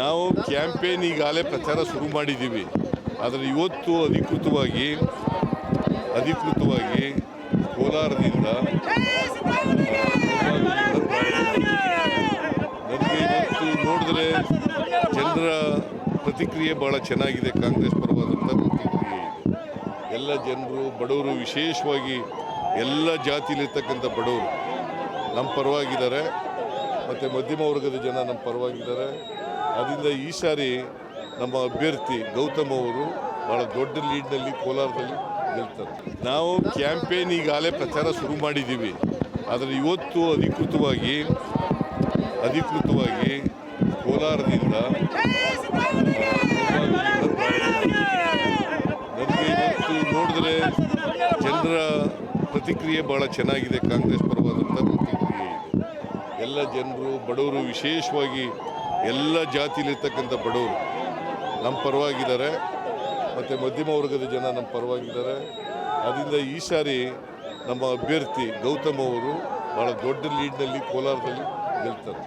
ನಾವು ಕ್ಯಾಂಪೇನ್ ಈಗಾಗಲೇ ಪ್ರಚಾರ ಶುರು ಮಾಡಿದ್ದೀವಿ. ಆದರೆ ಇವತ್ತು ಅಧಿಕೃತವಾಗಿ ಅಧಿಕೃತವಾಗಿ ಕೋಲಾರದಿಂದ ನನಗೆ ಇವತ್ತು ನೋಡಿದ್ರೆ ಜನರ ಪ್ರತಿಕ್ರಿಯೆ ಭಾಳ ಚೆನ್ನಾಗಿದೆ, ಕಾಂಗ್ರೆಸ್ ಪರವಾದಂಥ ಪ್ರತಿಕ್ರಿಯೆ ಇದೆ. ಎಲ್ಲ ಜನರು, ಬಡವರು, ವಿಶೇಷವಾಗಿ ಎಲ್ಲ ಜಾತಿಲಿರ್ತಕ್ಕಂಥ ಬಡವರು, ನಮ್ಮ ಪರವಾಗಿದ್ದಾರೆ. ಮತ್ತು ಮಧ್ಯಮ ವರ್ಗದ ಜನ ನಮ್ಮ ಪರವಾಗಿದ್ದಾರೆ. ಅದರಿಂದ ಈ ಸಾರಿ ನಮ್ಮ ಅಭ್ಯರ್ಥಿ ಗೌತಮ್ ಅವರು ಭಾಳ ದೊಡ್ಡ ಲೀಡ್ನಲ್ಲಿ ಕೋಲಾರದಲ್ಲಿ ಗೆಲ್ತಾರೆ. ನಾವು ಕ್ಯಾಂಪೇನ್ ಈಗಾಗಲೇ ಪ್ರಚಾರ ಶುರು ಮಾಡಿದ್ದೀವಿ. ಆದರೆ ಇವತ್ತು ಅಧಿಕೃತವಾಗಿ ಅಧಿಕೃತವಾಗಿ ಕೋಲಾರದಿಂದ ನನಗೆ ಇವತ್ತು ನೋಡಿದ್ರೆ ಜನರ ಪ್ರತಿಕ್ರಿಯೆ ಭಾಳ ಚೆನ್ನಾಗಿದೆ ಕಾಂಗ್ರೆಸ್ ಪರವಾದಂಥ ಪ್ರತಿಕ್ರಿಯೆ. ಎಲ್ಲ ಜನರು ಬಡವರು ವಿಶೇಷವಾಗಿ ಎಲ್ಲ ಜಾತಿಲಿರ್ತಕ್ಕಂಥ ಬಡವರು ನಮ್ಮ ಪರವಾಗಿದ್ದಾರೆ. ಮತ್ತು ಮಧ್ಯಮ ವರ್ಗದ ಜನ ನಮ್ಮ ಪರವಾಗಿದ್ದಾರೆ. ಅದರಿಂದ ಈ ಸಾರಿ ನಮ್ಮ ಅಭ್ಯರ್ಥಿ ಗೌತಮ್ ಅವರು ಭಾಳ ದೊಡ್ಡ ಲೀಡ್ನಲ್ಲಿ ಕೋಲಾರದಲ್ಲಿ ಗೆಲ್ತಾರೆ.